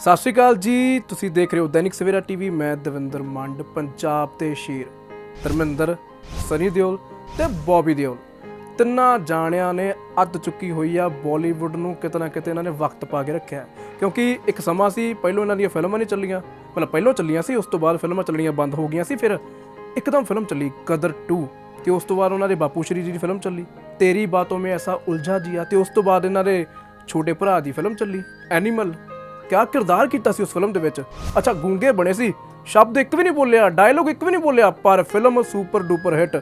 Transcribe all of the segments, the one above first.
ਸਤਿ ਸ਼੍ਰੀ ਅਕਾਲ ਜੀ, ਤੁਸੀਂ ਦੇਖ ਰਹੇ ਹੋ ਦੈਨਿਕ ਸਵੇਰਾ ਟੀਵੀ, ਮੈਂ ਦਵਿੰਦਰ ਮੰਡ, ਪੰਜਾਬ ਤੇ ਸ਼ੇਰ ਧਰਮਿੰਦਰ, ਸਨੀ ਦਿਓਲ ਤੇ ਬੌਬੀ ਦਿਓਲ। ਤਿੰਨਾਂ ਜਾਣਿਆਂ ਨੇ ਅੱਤ ਚੁੱਕੀ ਹੋਈ ਆ, ਬਾਲੀਵੁੱਡ ਨੂੰ ਕਿਤੇ ਨਾ ਕਿਤੇ ਇਹਨਾਂ ਨੇ ਵਕਤ ਪਾ ਕੇ ਰੱਖਿਆ ਕਿਉਂਕਿ ਇੱਕ ਸਮਾਂ ਸੀ, ਪਹਿਲੋਂ ਇਹਨਾਂ ਦੀਆਂ ਫਿਲਮਾਂ ਨਹੀਂ ਚੱਲੀਆਂ, ਮਤਲਬ ਪਹਿਲੋਂ ਚੱਲੀਆਂ ਸੀ, ਉਸ ਤੋਂ ਬਾਅਦ ਫਿਲਮਾਂ ਚੱਲਣੀਆਂ ਬੰਦ ਹੋ ਗਈਆਂ ਸੀ, ਫਿਰ ਇੱਕਦਮ ਫਿਲਮ ਚੱਲੀ ਕਦਰ 2 ਤੇ ਉਸ ਤੋਂ ਬਾਅਦ ਉਹਨਾਂ ਦੇ ਬਾਪੂ ਸ਼੍ਰੀ ਜੀ ਦੀ ਫਿਲਮ ਚੱਲੀ, ਤੇਰੀ ਬਾਤੋਂ ਮੈਂ ਐਸਾ ਉਲਝਾ ਜੀਆ ਤੇ ਉਸ ਤੋਂ ਬਾਅਦ ਇਹਨਾਂ ਦੇ ਛੋਟੇ ਭਰਾ ਦੀ ਫਿਲਮ ਚੱਲੀ, ਐਨੀਮਲ। ਕਿਆ ਕਿਰਦਾਰ ਕੀਤਾ ਸੀ ਉਸ ਫਿਲਮ ਦੇ ਵਿੱਚ? ਅੱਛਾ, ਗੂੰਗੇ ਬਣੇ ਸੀ। ਸ਼ਬਦ ਇੱਕ ਵੀ ਨਹੀਂ ਬੋਲਿਆ ਡਾਇਲੋਗ ਇੱਕ ਵੀ ਨਹੀਂ ਬੋਲਿਆ, ਪਰ ਫਿਲਮ ਸੁਪਰ ਡੂਪਰ ਹਿੱਟ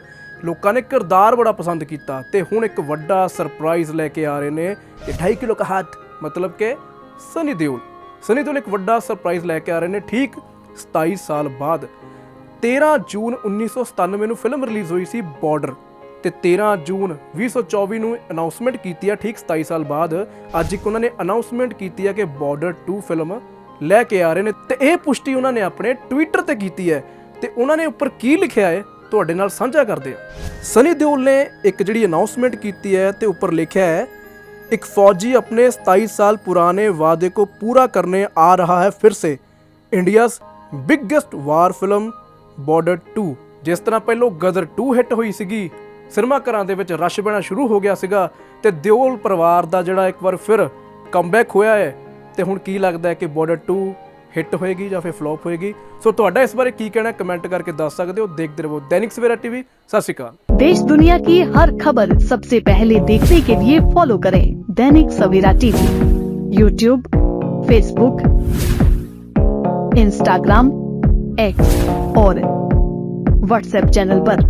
ਲੋਕਾਂ ਨੇ ਕਿਰਦਾਰ ਬੜਾ ਪਸੰਦ ਕੀਤਾ ਤੇ ਹੁਣ ਇੱਕ ਵੱਡਾ ਸਰਪ੍ਰਾਈਜ਼ ਲੈ ਕੇ ਆ ਰਹੇ ਨੇ ਇਹ 2.5 ਕਿਲੋ ਕਾ ਹੱਥ, ਮਤਲਬ ਕਿ ਸਨੀ ਦਿਓਲ। ਸਨੀ ਦਿਓਲ ਇੱਕ ਵੱਡਾ ਸਰਪ੍ਰਾਈਜ਼ ਲੈ ਕੇ ਆ ਰਹੇ ਨੇ, ਠੀਕ 27 ਸਾਲ ਬਾਅਦ। 13 ਜੂਨ 1997 ਨੂੰ ਫਿਲਮ ਰਿਲੀਜ਼ ਹੋਈ ਸੀ ਬਾਰਡਰ ਤੇ 13 ਜੂਨ 2024 ਨੂੰ ਅਨਾਉਂਸਮੈਂਟ ਕੀਤੀ ਹੈ ਠੀਕ 27 ਸਾਲ ਬਾਅਦ। ਅੱਜ ਇੱਕ ਉਹਨਾਂ ਨੇ ਅਨਾਉਂਸਮੈਂਟ ਕੀਤੀ ਹੈ ਕਿ ਬਾਰਡਰ 2 ਫਿਲਮ ਲੈ ਕੇ ਆ ਰਹੇ ਨੇ ਤੇ ਇਹ ਪੁਸ਼ਟੀ ਉਹਨਾਂ ਨੇ ਆਪਣੇ ਟਵਿੱਟਰ ਤੇ ਕੀਤੀ ਹੈ। ਤੇ ਉਹਨਾਂ ਨੇ ਉੱਪਰ ਕੀ ਲਿਖਿਆ ਹੈ, ਤੁਹਾਡੇ ਨਾਲ ਸਾਂਝਾ ਕਰਦੇ ਹਾਂ। ਸਨੀ ਦਿਓਲ ਨੇ ਇੱਕ ਜਿਹੜੀ ਅਨਾਉਂਸਮੈਂਟ ਕੀਤੀ ਹੈ ਤੇ ਉੱਪਰ ਲਿਖਿਆ ਹੈ, ਇੱਕ ਫੌਜੀ ਆਪਣੇ 27 ਸਾਲ ਪੁਰਾਣੇ ਵਾਅਦੇ ਕੋ ਪੂਰਾ ਕਰਨੇ ਆ ਰਹਾ ਹੈ ਫਿਰ ਸੇ। India's biggest war film border 2 ਜਿਸ ਤਰ੍ਹਾਂ ਪਹਿਲਾਂ ਗਦਰ 2 ਹਿੱਟ ਹੋਈ ਸੀਗੀ ਸਿਨੇਮਾ ਘਰਾਂ ਦੇ ਵਿੱਚ ਰਸ਼ ਪੈਣਾ ਸ਼ੁਰੂ ਹੋ ਗਿਆ ਸੀਗਾ ਤੇ ਦਿਓਲ ਪਰਿਵਾਰ ਦਾ ਜਿਹੜਾ ਇੱਕ ਵਾਰ ਫਿਰ ਕਮਬੈਕ ਹੋਇਆ ਹੈ ਤੇ ਹੁਣ ਕੀ ਲੱਗਦਾ ਹੈ ਕਿ ਬਾਰਡਰ 2 ਹਿੱਟ ਹੋਏਗੀ ਜਾਂ ਫਿਰ ਫਲॉप ਹੋਏਗੀ? ਸੋ ਤੁਹਾਡਾ ਇਸ ਬਾਰੇ ਕੀ ਕਹਿਣਾ ਕਮੈਂਟ ਕਰਕੇ ਦੱਸ ਸਕਦੇ ਹੋ। ਦੇਖਦੇ ਰਹੋ दैनिक सवेरा टीवी ਸਤਿ ਸ਼੍ਰੀ ਅਕਾਲ। देश दुनिया की हर खबर सबसे पहले देखने के लिए फॉलो करें Dainik Savera TV YouTube Facebook Instagram X और व्हाट्सएप चैनल पर